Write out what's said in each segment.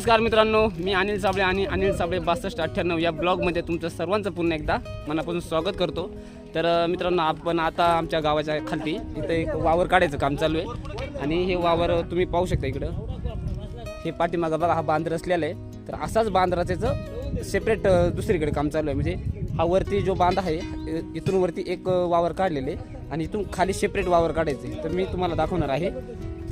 नमस्कार मित्रांनो मी अनिल साबळे आणि अनिल साबळे बासष्ट अठ्ठ्याण्णव या ब्लॉगमध्ये तुमचं सर्वांचं पुन्हा एकदा मनापासून स्वागत करतो. तर मित्रांनो आपण आता आमच्या गावाच्या खालती इथं एक वावर काढायचं काम चालू आहे. आणि हे वावर तुम्ही पाहू शकता इकडं. हे पाठीमागा बघा हा बांध रचलेला आहे. तर असाच बांध रचायचं सेपरेट दुसरीकडे काम चालू आहे. म्हणजे हा वरती जो बांध आहे इथून वरती एक वावर काढलेले आणि इथून खाली सेपरेट वावर काढायचे तर मी तुम्हाला दाखवणार आहे.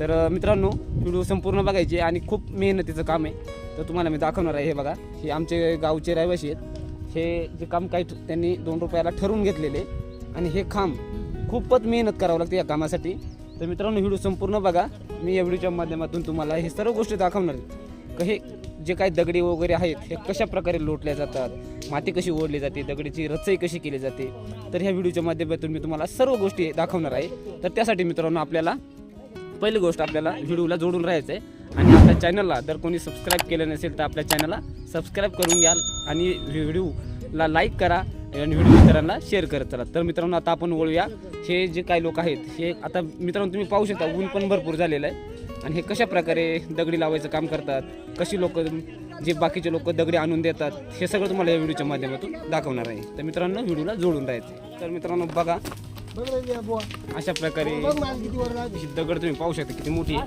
तर मित्रांनो व्हिडिओ संपूर्ण बघायचे आणि खूप मेहनतीचं काम आहे. तर तुम्हाला मी दाखवणार आहे हे बघा. हे आमचे गावचे रहिवासी आहेत. हे जे काम काही त्यांनी दोन रुपयाला ठरवून घेतलेले आणि हे काम खूपच मेहनत करावं लागते या कामासाठी. तर मित्रांनो व्हिडिओ संपूर्ण बघा. मी या व्हिडिओच्या माध्यमातून तुम्हाला हे सर्व गोष्टी दाखवणार आहे. का हे जे काही दगडी वगैरे आहेत हे कशा प्रकारे लोटल्या जातात माती कशी ओढली जाते दगडीची रचई कशी केली जाते तर ह्या व्हिडिओच्या माध्यमातून मी तुम्हाला सर्व गोष्टी दाखवणार आहे. तर त्यासाठी मित्रांनो आपल्याला पहिली गोष्ट आपल्याला व्हिडिओला जोडून राहायचं आहे आणि आपल्या चॅनलला जर कोणी सबस्क्राईब केलं नसेल तर आपल्या चॅनलला सबस्क्राईब करून घ्याल आणि व्हिडिओला लाईक करा आणि व्हिडिओ मित्रांना शेअर करत चला. तर मित्रांनो आता आपण वळूया. हे जे काही लोक आहेत हे आता मित्रांनो तुम्ही पाहू शकता ऊन पण भरपूर झालेलं आहे. आणि हे कशा प्रकारे दगडी लावायचं काम करतात कशी लोक जे बाकीचे लोक दगडी आणून देतात हे सगळं तुम्हाला या व्हिडिओच्या माध्यमातून दाखवणार आहे. तर मित्रांनो व्हिडिओला जोडून राहायचं तर मित्रांनो बघा अशा प्रकारे ही दगड तुम्ही पाहू शकता किती मोठी. आहे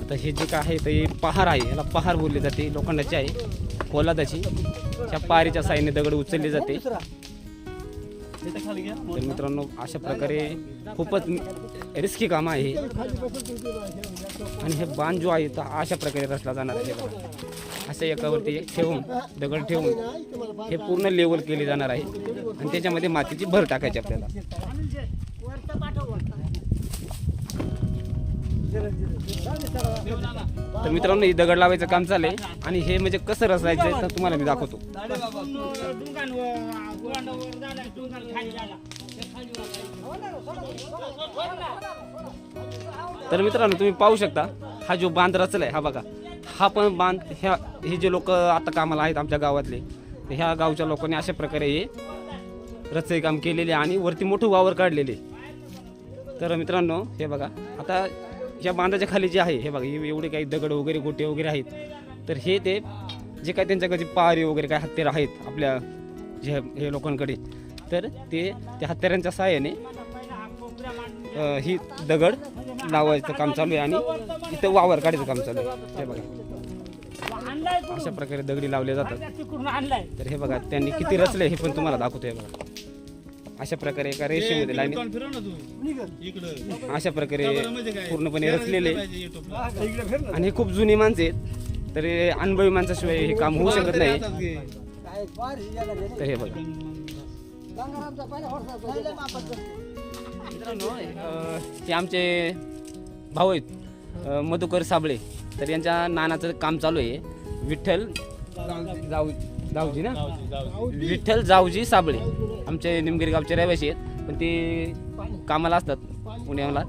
आता हे जे काय आहे ते पहार आहे. याला पहार बोलली जाते. लोखंडाची आहे. पोलादाची त्या पहारीच्या साईने दगड उचलली जाते. तर मित्रांनो अशा प्रकारे खूपच रिस्की काम आहे आणि हे बाण जो आहे तो अशा प्रकारे रचला जाणार आहे असं एकावरती एक ठेवून दगड ठेवून हे पूर्ण लेवल केले जाणार आहे. आणि त्याच्यामध्ये मातीची भर टाकायची आपल्याला. तर मित्रांनो ही दगड लावायचं काम चाललंय. आणि हे म्हणजे कसं रचायचं तर तुम्हाला मी दाखवतो. तर मित्रांनो तुम्ही पाहू शकता हा जो बांध रचलाय हा बघा. हा पण बांध ह्या हे जे लोक आता कामाला आहेत आमच्या गावातले तर ह्या गावच्या लोकांनी अशा प्रकारे हे रचई काम केलेले आणि वरती मोठं वावर काढलेले. तर मित्रांनो हे बघा. आता ह्या बांधाच्या खाली जे आहे हे बघा हे एवढे काही दगड वगैरे गोटे वगैरे आहेत. तर हे ते जे काही त्यांच्याकडे पारी वगैरे काय हत्यार आहेत आपल्या जे हे लोकांकडे तर ते त्या हत्यारांच्या सहाय्याने ही दगड लावायचं काम चालू आहे आणि इथं वावर काढायचं काम चालू आहे. हे बघा. अशा प्रकारे दगडी लावले जातात. तर हे बघा त्यांनी किती रचले हे पण तुम्हाला दाखवतोय बघा. अशा प्रकारे एका रेषेमध्ये लाईन अशा प्रकारे पूर्णपणे रचलेले. आणि हे खूप जुनी माणसे आहेत. तर हे अनुभवी माणसाशिवाय हे काम होऊ शकत नाही. तर हे बघा. मित्रांनो हे आमचे भाऊ आहेत मधुकर साबळे. तर यांच्या नानाचं काम चालू आहे. विठ्ठल जाऊ जाऊजी ना? विठ्ठल जाऊजी साबळे. आमचे निमगिरी गावचे रहिवासी आहेत. पण ते कामाला असतात पुण्याला.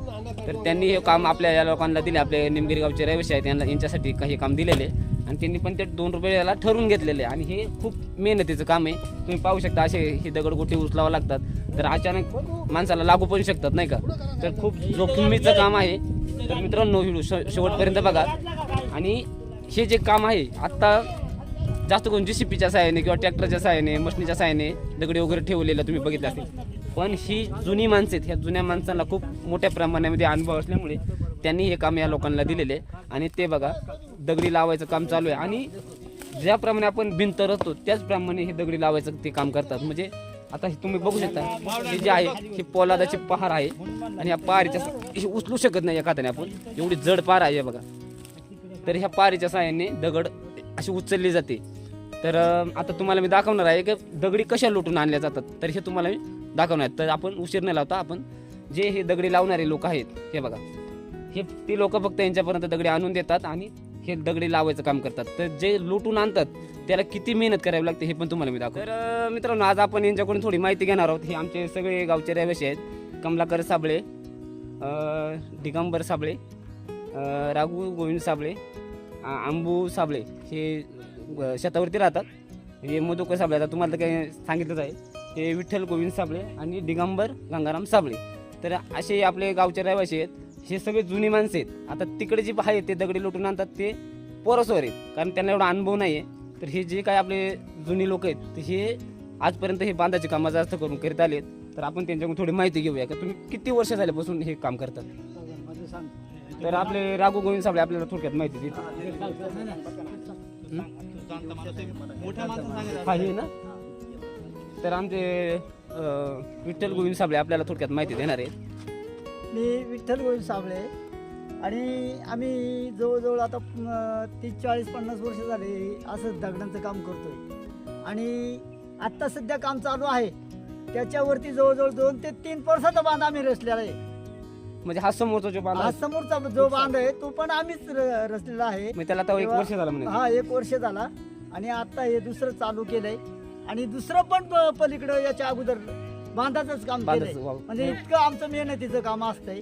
तर त्यांनी हे काम आपल्या या लोकांना दिले. आपले निमगिरी गावचे रहिवासी आहेत यांना यांच्यासाठी काही काम दिलेले आणि त्यांनी पण ते दोन रुपये याला ठरवून घेतलेले आणि हे खूप मेहनतीचं काम आहे. तुम्ही पाहू शकता असे हे दगडगोटे उचलावं लागतात. तर अचानक माणसाला लागू पण शकतात नाही का? तर खूप जोखमीचं काम आहे. तर मित्रांनो व्हिडिओ शेवटपर्यंत बघा. आणि हे जे काम आहे आत्ता जास्त करून जी सी पीच्या साहाय्याने किंवा ट्रॅक्टरच्या सहाय्याने मशनीच्या साहाय्याने दगडी वगैरे ठेवलेलं तुम्ही बघितलं असेल. पण ही जुनी माणसं आहेत. ह्या जुन्या माणसांना खूप मोठ्या प्रमाणामध्ये अनुभव असल्यामुळे त्यांनी हे काम या लोकांना दिलेले आहे. आणि ते बघा दगडी लावायचं काम चालू आहे. आणि ज्याप्रमाणे आपण भिंत रचतो त्याचप्रमाणे हे दगडी लावायचं ते काम करतात. म्हणजे आता हे तुम्ही बघू शकता हे जे आहे हे पोलादाचे पहार आहे. आणि या पहारीच्या हे उचलू शकत नाही एखाद्याने आपण. एवढी जड पार आहे हे बघा. तर ह्या पारीच्या साहाय्याने दगड अशी उचलली जाते. तर आता तुम्हाला मी दाखवणार आहे की दगडी कशा लुटून आणल्या जातात. तर हे तुम्हाला मी दाखवणार आहे. तर आपण उशीर न लावता आपण जे हे दगडी लावणारे लोक आहेत हे बघा. हे ती लोक फक्त यांच्यापर्यंत दगडी आणून देतात आणि हे दगडी लावायचं काम करतात. तर जे लुटून आणतात त्याला किती मेहनत करावी लागते हे पण तुम्हाला मी दाखव तर मित्रांनो आज आपण यांच्याकडून थोडी माहिती घेणार आहोत. हे आमचे सगळे गावचे रहिवासी आहेत. कमलाकर साबळे दिगंबर साबळे राघू गोविंद साबळे आंबू साबळे. हे शेतावरती राहतात. हे मधुकर साबळे आता तुम्हाला तर काही सांगितलंच आहे. हे विठ्ठल गोविंद साबळे आणि दिगंबर गंगाराम साबळे. तर असे आपले गावचे रहिवासी आहेत. हे सगळे जुनी माणसं आहेत. आता तिकडे जे आहेत ते दगडी लोटून आणतात ते पोरसवर आहेत. कारण त्यांना एवढा अनुभव नाही आहे तर हे जे काही आपले जुनी लोक आहेत तर हे आजपर्यंत हे बांधाचे कामं जास्त करून करीत आलेत तर आपण त्यांच्याकडून थोडी माहिती घेऊया का तुम्ही किती वर्ष झाल्यापासून हे काम करतात? तर आपले राघू गोविंद साबळे आपल्याला थोडक्यात माहिती देतील. हा? हे ना? तर आमचे अं, विठ्ठल गोविंद साबळे आपल्याला थोडक्यात माहिती देणार आहेत. मी विठ्ठल गोविंद साबळे. आणि आम्ही जवळजवळ आता तीस चाळीस पन्नास वर्ष झाले असं दगडांचं काम करतोय. आणि आत्ता सध्या काम चालू आहे. त्याच्यावरती जवळजवळ दोन ते तीन वर्षाचा बांध आम्ही रचलेला आहे. म्हणजे हा समोरचा जो बांध हा आहे, समोरचा जो बांध आहे तो पण आम्हीच र- रचलेला आहे. म्हणजे त्याला आता एक वर्ष झालं म्हणजे हा एक वर्ष झाला. आणि आता हे दुसरं चालू केलंय. आणि दुसरं पण प- पलीकडं याच्या अगोदर बांधाचंच काम बांधाचं, केलंय वाव. म्हणजे इतकं आमचं मेहनतीचं काम असतंय.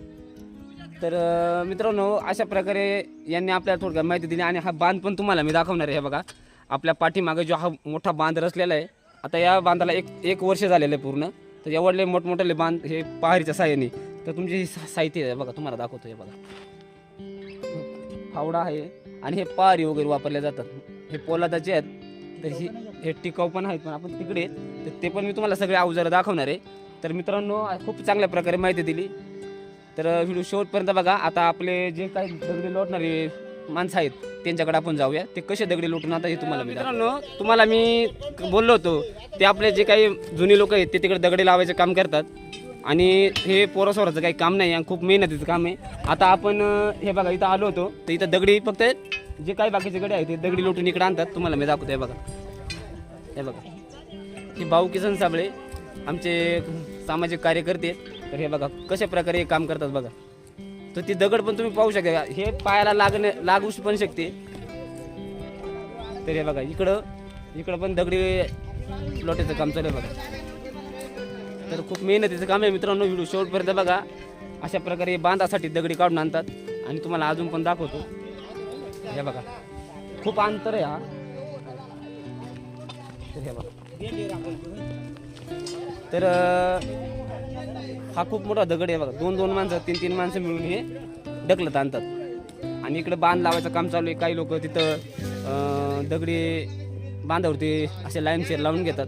तर अं, मित्रांनो अशा प्रकारे यांनी आपल्याला थोडक्यात माहिती दिली आणि हा बांध पण तुम्हाला मी दाखवणार आहे. हे बघा आपल्या पाठीमागे जो हा मोठा बांध रचलेला आहे आता या बांधाला एक एक वर्ष झालेलं आहे पूर्ण. तर एवढले मोठमोठे बांध हे पहारीच्या साह्याने तर तुमचे हे सा- साहित्य आहे बघा तुम्हाला दाखवतो हे बघा. फावडा आहे आणि हे पारी वगैरे वापरले जातात. हे पोलादाचे आहेत तर ही हे टिकाऊ पण आहेत पण आपण तिकडे तर ते पण मी तुम्हाला सगळे अवजारं दाखवणार आहे. तर मित्रांनो खूप चांगल्या प्रकारे माहिती दिली. तर व्हिडिओ शेवटपर्यंत बघा. आता आपले जे काही दगडी लोटणारे माणसं आहेत त्यांच्याकडे आपण जाऊया. ते कसे दगडी लोटून आता हे तुम्हाला मित्रांनो तुम्हाला मी बोललो होतो ते आपले जे काही जुनी लोक आहेत ते तिकडे दगडी लावायचं काम करतात. आणि हे पोरासोराचं काही काम नाही आणि खूप मेहनतीचं काम आहे. आता आपण अं, हे बघा इथं आलो होतो. तर इथं दगडी फक्त जे काही बाकीचे गडे आहेत ते दगडी लोटून इकडे आणतात. तुम्हाला मी दाखवतो हे बघा. हे बघा. हे भाऊ किसन साबळे आमचे सामाजिक कार्यकर्ते आहेत. तर हे बघा कशा प्रकारे हे काम करतात बघा. तर ती दगड पण तुम्ही पाहू शकता. हे पायाला लागणे लागू पण शकते. तर हे बघा इकडं इकडं पण दगडी लोट्याचं काम चालू आहे बघा. तर खूप मेहनतीचं काम आहे मित्रांनो व्हिडिओ शेवटपर्यंत बघा. अशा प्रकारे बांधासाठी दगडी काढून आणतात. आणि तुम्हाला अजून पण दाखवतो. हे बघा. खूप अंतर आहे हा. तर हे बघा. तर हा खूप मोठा दगड आहे बघा. दोन दोन माणसं तीन तीन माणसं मिळून हे ढकलत आणतात. आणि इकडे बांध लावायचं काम चालू आहे. काही लोक तिथं दगडी बांधावरती असे लाईन शेर लावून घेतात.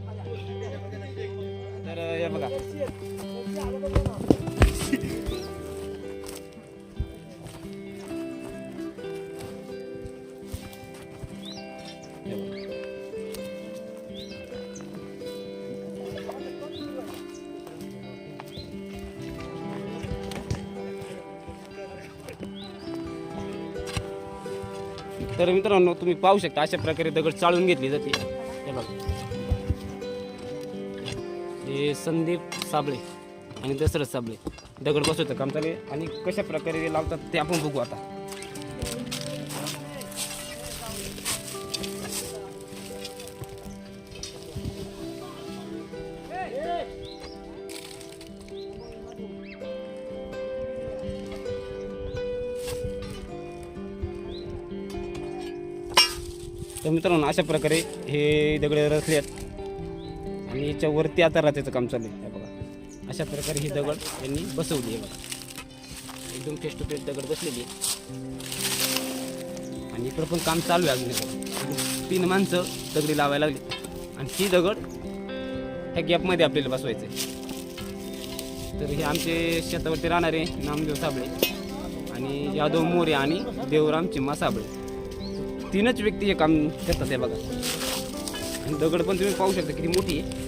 तर मित्रांनो तुम्ही पाहू शकता अशा प्रकारे दगड चाळून घेतली जाते. हे बघा. हे संदीप साबळे आणि दशरथ साबळे. दगड बसवतं काम चालू आणि कशा प्रकारे लावतात ते आपण बघू आता. तर मित्रांनो अशा प्रकारे हे दगड रचले आहेत. आणि याच्या वरती आता रचायचं काम चालू आहे. बघा. अशा प्रकारे ही दगड यांनी बसवली आहे बघा. एकदम फेस टू फेस दगड बसलेली आहे. आणि इकडं पण काम चालू आहे अजून तीन माणसं दगडी लावायला लागली. आणि ती दगड ह्या गॅपमध्ये आपल्याला बसवायचं आहे. तर हे आमचे शेतावरती राहणारे नामदेव साबळे आणि यादव मोरे आणि देवराम चिम्मा साबळे. तीनच व्यक्ती हे काम करतात हे बघा. आणि दगड पण तुम्ही पाहू शकता किती मोठी आहे.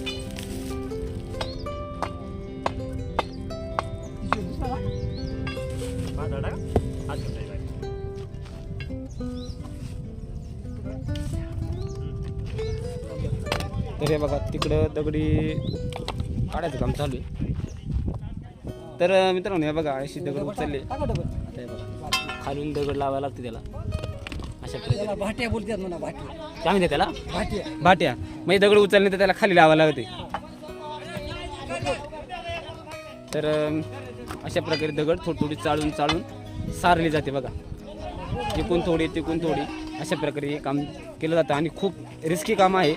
तर हे बघा तिकडं दगडी काढायचं काम चालू आहे. तर मित्रांनो हे बघा अशी दगड उचलले. आता हे बघा खालून दगड लावायला लागते त्याला. अशा प्रकारे भाट्या बोलतात म्हणा भाट्या. काय म्हणते त्याला? भाट्या. भाट्या. म्हणजे दगड उचलणे तर त्याला खाली लावायला लागते. तर अं, अशा प्रकारे दगड थोडी थोडी चाळून चाळून सारली जाते बघा. तिकून थोडी तिकून थोडी अशा प्रकारे हे काम केलं जातं आणि खूप रिस्की काम आहे.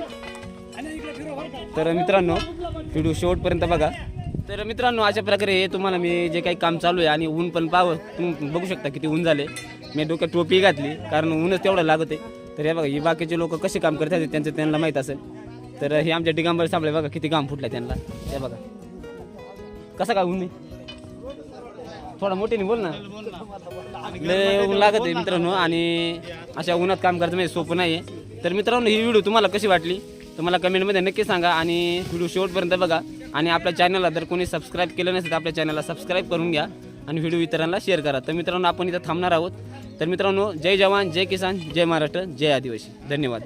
तर मित्रांनो व्हिडिओ शेवटपर्यंत बघा. तर मित्रांनो अशा प्रकारे हे तुम्हाला मी जे काही काम चालू आहे आणि ऊन पण पाहावं तुम्ही बघू शकता किती ऊन झाले. मी डोक्यात टोपी घातली कारण ऊनच तेवढं लागत आहे. तर हे बघा ही बाकीचे लोक कसे काम करतात त्यांचं त्यांना माहीत असेल. तर हे आमच्या डिगांबर सापळे बघा किती काम फुटलं त्यांना. हे बघा. कसं काय ऊन थोडा मोठीने बोल ना. लय ऊन लागत आहे मित्रांनो आणि अशा उन्हात काम करायचं म्हणजे सोपं नाही आहे तर मित्रांनो ही व्हिडिओ तुम्हाला कशी वाटली? तर मला कमेंटमध्ये नक्की सांगा आणि व्हिडिओ शेवटपर्यंत बघा. आणि आपल्या चॅनलला जर कोणी सबस्क्राईब केलं नसेल तर आपल्या चॅनलला सबस्क्राईब करून घ्या. आणि व्हिडिओ इतरांना शेअर करा. तर मित्रांनो आपण इथं थांबणार आहोत. तर मित्रांनो जय जवान जय किसान जय महाराष्ट्र जय आदिवासी. धन्यवाद.